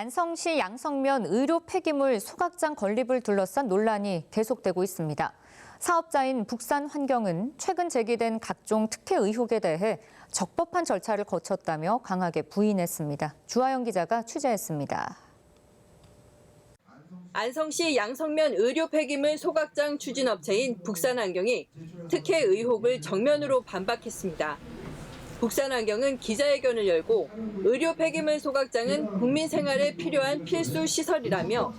안성시 양성면 의료 폐기물 소각장 건립을 둘러싼 논란이 계속되고 있습니다. 사업자인 북산환경은 최근 제기된 각종 특혜 의혹에 대해 적법한 절차를 거쳤다며 강하게 부인했습니다. 주하영 기자가 취재했습니다. 안성시 양성면 의료 폐기물 소각장 추진업체인 북산환경이 특혜 의혹을 정면으로 반박했습니다. 북산환경은 기자회견을 열고 의료 폐기물 소각장은 국민 생활에 필요한 필수 시설이라며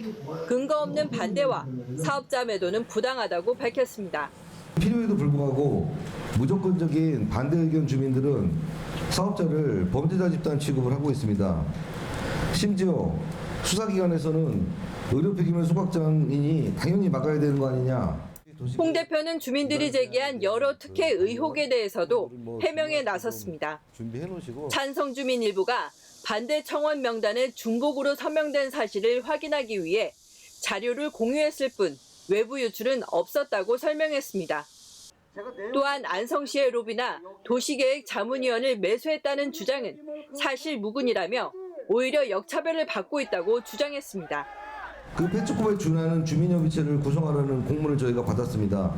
근거 없는 반대와 사업자 매도는 부당하다고 밝혔습니다. 필요에도 불구하고 무조건적인 반대 의견 주민들은 사업자를 범죄자 집단 취급을 하고 있습니다. 심지어 수사기관에서는 의료 폐기물 소각장이니 당연히 막아야 되는 거 아니냐. 홍 대표는 주민들이 제기한 여러 특혜 의혹에 대해서도 해명에 나섰습니다. 찬성 주민 일부가 반대 청원 명단에 중복으로 서명된 사실을 확인하기 위해 자료를 공유했을 뿐 외부 유출은 없었다고 설명했습니다. 또한 안성시의 로비나 도시계획 자문위원을 매수했다는 주장은 사실 무근이라며 오히려 역차별을 받고 있다고 주장했습니다. 그 폐축업에 준하는 주민협의체를 구성하라는 공문을 저희가 받았습니다.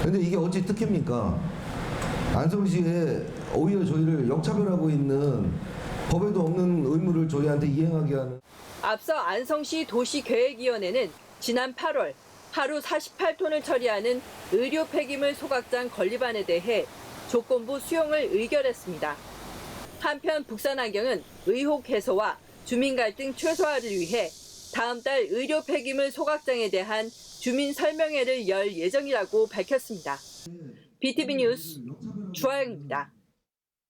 그런데 이게 어찌 특혜입니까? 안성시에 오히려 저희를 역차별하고 있는 법에도 없는 의무를 저희한테 이행하게 하는 앞서 안성시 도시계획위원회는 지난 8월 하루 48톤을 처리하는 의료 폐기물 소각장 건립안에 대해 조건부 수용을 의결했습니다. 한편 북산환경은 의혹 해소와 주민 갈등 최소화를 위해 다음 달 의료 폐기물 소각장에 대한 주민 설명회를 열 예정이라고 밝혔습니다. BTV 뉴스 주하영입니다.